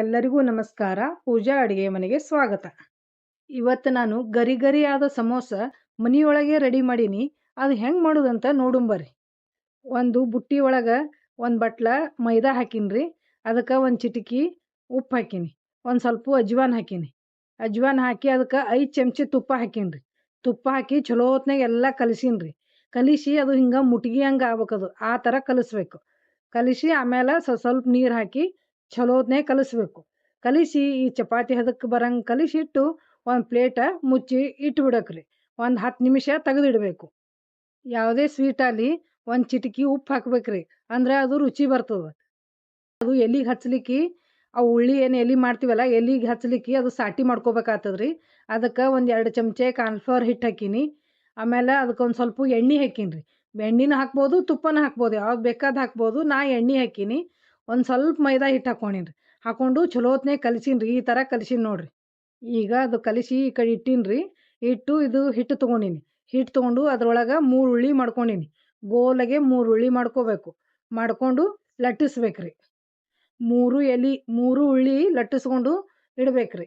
ಎಲ್ಲರಿಗೂ ನಮಸ್ಕಾರ. ಪೂಜಾ ಅಡುಗೆ ಮನೆಗೆ ಸ್ವಾಗತ. ಇವತ್ತು ನಾನು ಗರಿ ಗರಿಯಾದ ಸಮೋಸ ಮನೆಯೊಳಗೆ ರೆಡಿ ಮಾಡೀನಿ. ಅದು ಹೆಂಗೆ ಮಾಡೋದಂತ ನೋಡುಂಬರ್ರಿ ಒಂದು ಬುಟ್ಟಿ ಒಳಗೆ ಒಂದು ಬಟ್ಲ ಮೈದಾ ಹಾಕಿನ್ರಿ. ಅದಕ್ಕೆ ಒಂದು ಚಿಟಿಕಿ ಉಪ್ಪು ಹಾಕೀನಿ. ಒಂದು ಸ್ವಲ್ಪ ಅಜ್ವಾನ್ ಹಾಕೀನಿ. ಅಜ್ವಾನ್ ಹಾಕಿ ಅದಕ್ಕೆ ಐದು ಚಮಚ ತುಪ್ಪ ಹಾಕೀನಿ ತುಪ್ಪ ಹಾಕಿ ಚಲೋ ಹೊತ್ನಾಗ ಎಲ್ಲ ಕಲಿಸೀನಿ ಕಲಿಸಿ ಅದು ಹಿಂಗೆ ಮುಟ್ಗಿ ಹಂಗೆ ಆಗ್ಬೇಕದು ಆ ಥರ ಕಲಿಸ್ಬೇಕು. ಕಲಿಸಿ ಆಮೇಲೆ ಸ್ವಲ್ಪ ನೀರು ಹಾಕಿ ಚಲೋ ಹೊತ್ನಾಗ ಕಲಿಸ್ಬೇಕು. ಕಲಿಸಿ ಈ ಚಪಾತಿ ಹದಕ್ಕೆ ಬರಂಗೆ ಕಲಿಸಿಟ್ಟು ಒಂದು ಪ್ಲೇಟ ಮುಚ್ಚಿ ಇಟ್ಬಿಡಕ್ರಿ. ಒಂದು ಹತ್ತು ನಿಮಿಷ ತೆಗೆದಿಡಬೇಕು. ಯಾವುದೇ ಸ್ವೀಟಲ್ಲಿ ಒಂದು ಚಿಟಕಿ ಉಪ್ಪು ಹಾಕ್ಬೇಕ್ರಿ. ಅಂದ್ರೆ ಅದು ರುಚಿ ಬರ್ತದೆ. ಅದು ಎಲ್ಲಿಗೆ ಹಚ್ಲಿಕ್ಕೆ, ಆ ಉಳ್ಳಿ ಏನು ಎಲ್ಲಿ ಮಾಡ್ತೀವಲ್ಲ ಎಲ್ಲಿಗೆ ಹಚ್ಲಿಕ್ಕೆ ಅದು ಸಾಟಿ ಮಾಡ್ಕೋಬೇಕಾಗ್ತದ್ರಿ. ಅದಕ್ಕೆ ಒಂದು ಎರಡು ಚಮಚೆ ಕಾನ್ಫ್ಲವರ್ ಹಿಟ್ಟು ಹಾಕೀನಿ. ಆಮೇಲೆ ಅದಕ್ಕೆ ಒಂದು ಸ್ವಲ್ಪ ಎಣ್ಣೆ ಹಾಕೀನಿ ರೀ ಎಣ್ಣೆನೂ ಹಾಕ್ಬೋದು, ತುಪ್ಪನೂ ಹಾಕ್ಬೋದು. ಯಾವ್ದು ಬೇಕಾದ ಹಾಕ್ಬೋದು, ನಾ ಎಣ್ಣೆ ಹಾಕೀನಿ. ಒಂದು ಸ್ವಲ್ಪ ಮೈದಾ ಹಿಟ್ಟು ಹಾಕ್ಕೊಂಡೀನಿ ರೀ ಹಾಕ್ಕೊಂಡು ಚಲೋ ಹೊತ್ನಾಗ ಕಲಿಸೀನಿ ರೀ ಈ ಥರ ಕಲಿಸೀನಿ ನೋಡಿರಿ. ಈಗ ಅದು ಕಲಿಸಿ ಈ ಕಡೆ ಇಟ್ಟೀನಿ ರೀ ಇಟ್ಟು ಇದು ಹಿಟ್ಟು ತೊಗೊಂಡಿನಿ. ಹಿಟ್ಟು ತೊಗೊಂಡು ಅದ್ರೊಳಗೆ ಮೂರು ಉಳ್ಳಿ ಮಾಡ್ಕೊಂಡಿನಿ. ಗೋಲಗೆ ಮೂರು ಉಳ್ಳಿ ಮಾಡ್ಕೋಬೇಕು. ಮಾಡಿಕೊಂಡು ಲಟ್ಟಿಸ್ಬೇಕು ರೀ ಮೂರು ಎಲೆ, ಮೂರು ಉಳ್ಳಿ ಲಟ್ಟಿಸ್ಕೊಂಡು ಇಡ್ಬೇಕು ರೀ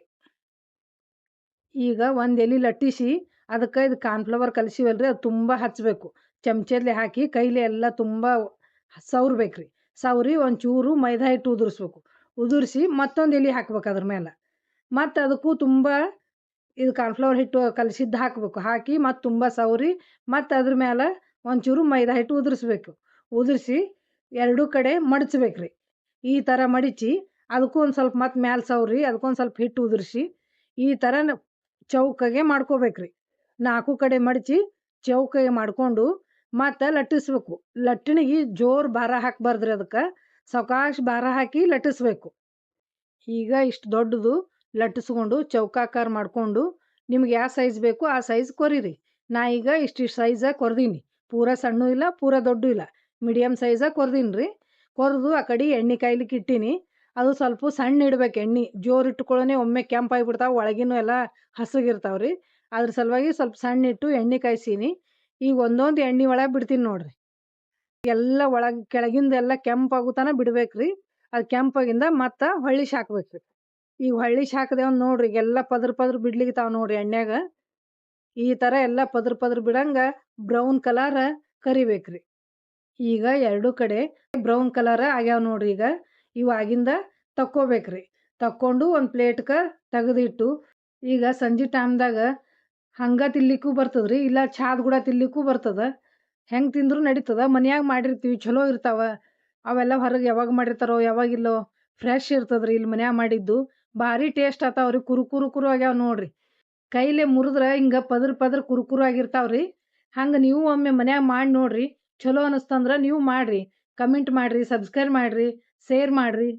ಈಗ ಒಂದು ಎಲೆ ಲಟ್ಟಿಸಿ ಅದಕ್ಕೆ ಇದು ಕಾರ್ನ್ಫ್ಲವರ್ ಕಲಿಸಿವಲ್ರಿ, ಅದು ತುಂಬ ಹಚ್ಚಬೇಕು ಚಮಚಲ್ಲಿ ಹಾಕಿ ಕೈಲಿ ಎಲ್ಲ ತುಂಬ ಸವ್ರಬೇಕು ರೀ ಸವ್ರಿ ಒಂಚೂರು ಮೈದಾ ಹಿಟ್ಟು ಉದುರಿಸ್ಬೇಕು. ಉದುರಿಸಿ ಮತ್ತೊಂದು ಎಲೆ ಹಾಕ್ಬೇಕು ಅದ್ರ ಮೇಲೆ ಮತ್ತು ಅದಕ್ಕೂ ತುಂಬ ಇದು ಕಾರ್ನ್ಫ್ಲವರ್ ಹಿಟ್ಟು ಕಲಸಿದ್ದು ಹಾಕಬೇಕು. ಹಾಕಿ ಮತ್ತು ತುಂಬ ಸವರಿ ಮತ್ತು ಅದ್ರ ಮೇಲೆ ಒಂಚೂರು ಮೈದಾ ಹಿಟ್ಟು ಉದುರಿಸ್ಬೇಕು. ಉದುರಿಸಿ ಎರಡೂ ಕಡೆ ಮಡಚ್ಬೇಕು ರೀ ಈ ಥರ ಮಡಚಿ ಅದಕ್ಕೂ ಒಂದು ಸ್ವಲ್ಪ ಮತ್ತು ಮ್ಯಾಲೆ ಸವ್ರಿ ಅದಕ್ಕೊಂದು ಸ್ವಲ್ಪ ಹಿಟ್ಟು ಉದುರಿಸಿ ಈ ಥರ ಚೌಕಗೆ ಮಾಡ್ಕೋಬೇಕು ರೀ ನಾಲ್ಕು ಕಡೆ ಮಡಚಿ ಚೌಕಗೆ ಮಾಡಿಕೊಂಡು ಮತ್ತು ಲಟ್ಟಿಸ್ಬೇಕು. ಲಟ್ಟಣಿಗೆ ಜೋರು ಭಾರ ಹಾಕ್ಬಾರ್ದ್ರಿ ಅದಕ್ಕೆ. ಸಾವ್ಕಾಶ ಭಾರ ಹಾಕಿ ಲಟ್ಟಿಸ್ಬೇಕು. ಈಗ ಇಷ್ಟು ದೊಡ್ಡದು ಲಟ್ಟಿಸ್ಕೊಂಡು ಚೌಕಾಕಾರ ಮಾಡಿಕೊಂಡು ನಿಮ್ಗೆ ಯಾವ ಸೈಜ್ ಬೇಕು ಆ ಸೈಜ್ ಕೊರಿರಿ. ನಾ ಈಗ ಇಷ್ಟಿಷ್ಟು ಸೈಜ ಕೊರ್ದೀನಿ. ಪೂರ ಸಣ್ಣ ಇಲ್ಲ, ಪೂರ ದೊಡ್ಡ ಇಲ್ಲ. ಮೀಡಿಯಮ್ ಸೈಜ ಕೊರ್ದೀನಿ ರೀ ಕೊರೆದು ಆ ಕಡೆ ಎಣ್ಣೆ ಕಾಯ್ಲಿಕ್ಕೆ ಇಟ್ಟೀನಿ. ಅದು ಸ್ವಲ್ಪ ಸಣ್ಣ ಇಡ್ಬೇಕು ಎಣ್ಣೆ. ಜೋರು ಇಟ್ಕೊಳ್ಳೋನೆ ಒಮ್ಮೆ ಕೆಂಪಾಗಿಬಿಡ್ತಾವೆ ಒಳಗಿನೂ ಎಲ್ಲ ಹಸಗಿರ್ತಾವೆ ರೀ ಅದ್ರ ಸಲುವಾಗಿ ಸ್ವಲ್ಪ ಸಣ್ಣ ಇಟ್ಟು ಎಣ್ಣೆ ಕಾಯ್ಸೀನಿ. ಈಗ ಒಂದೊಂದು ಎಣ್ಣೆ ಒಳಗೆ ಬಿಡ್ತೀನಿ ನೋಡಿರಿ. ಎಲ್ಲ ಒಳಗೆ ಕೆಳಗಿಂದ ಎಲ್ಲ ತನಕ ಬಿಡ್ಬೇಕು ರೀ ಅದು ಕೆಂಪಾಗಿಂದ ಮತ್ತೆ ಹೊಳ್ಳಿ ಹಾಕ್ಬೇಕು ರೀ ಈಗ ಹೊಳ್ಳಿ ಹಾಕಿದೆವು ನೋಡ್ರಿ ಎಲ್ಲ ಪದ್ರ ಪದ್ರ ಬಿಡ್ಲಿಕ್ತಾವೆ ನೋಡ್ರಿ ಎಣ್ಣೆಗ ಈ ಥರ ಎಲ್ಲ ಪದ್ರ ಪದ್ರ ಬಿಡಂಗ ಬ್ರೌನ್ ಕಲರ್ ಕರಿಬೇಕು ಈಗ ಎರಡೂ ಕಡೆ ಬ್ರೌನ್ ಕಲರ್ ಆಗ್ಯಾವ ನೋಡ್ರಿ ಈಗ. ಇವು ಆಗಿಂದ ತಕ್ಕೋಬೇಕು ರೀ ತಕ್ಕೊಂಡು ಒಂದು ಪ್ಲೇಟ್ಗೆ ತೆಗೆದಿಟ್ಟು ಈಗ ಸಂಜೆ ಟೈಮ್ದಾಗ ಹಂಗೆ ತಿನ್ಲಿಕ್ಕೂ ಬರ್ತದೆ ಇಲ್ಲ ಚಾದ ಕೂಡ ತಿನ್ಲಿಕ್ಕೂ ಬರ್ತದೆ. ಹೆಂಗೆ ತಿಂದರೂ ನಡೀತದೆ, ಮನ್ಯಾಗ ಮಾಡಿರ್ತೀವಿ ಚಲೋ ಇರ್ತಾವೆ. ಅವೆಲ್ಲ ಹೊರಗೆ ಯಾವಾಗ ಮಾಡಿರ್ತಾರೋ ಯಾವಾಗಿಲ್ಲೋ ಫ್ರೆಶ್ ಇರ್ತದೆ ರೀ ಇಲ್ಲಿ ಮನ್ಯಾಗ ಮಾಡಿದ್ದು. ಭಾರಿ ಟೇಸ್ಟ್ ಆತಾವ ರೀ ಕುರು ಕುರು ಕುರು ಆಗ್ಯಾವ ನೋಡ್ರಿ. ಕೈಲೇ ಮುರಿದ್ರೆ ಹಿಂಗೆ ಪದ್ರ ಪದ್ರ ಕುರುಕುರು ಕುರು ಆಗಿರ್ತಾವ ರೀ ಹಂಗೆ ನೀವು ಒಮ್ಮೆ ಮನ್ಯಾಗ ಮಾಡಿ ನೋಡ್ರಿ ಚಲೋ ಅನಿಸ್ತಂದ್ರೆ ನೀವು ಮಾಡಿರಿ. ಕಮೆಂಟ್ ಮಾಡಿರಿ ಸಬ್ಸ್ಕ್ರೈಬ್ ಮಾಡಿರಿ ಶೇರ್ ಮಾಡಿರಿ.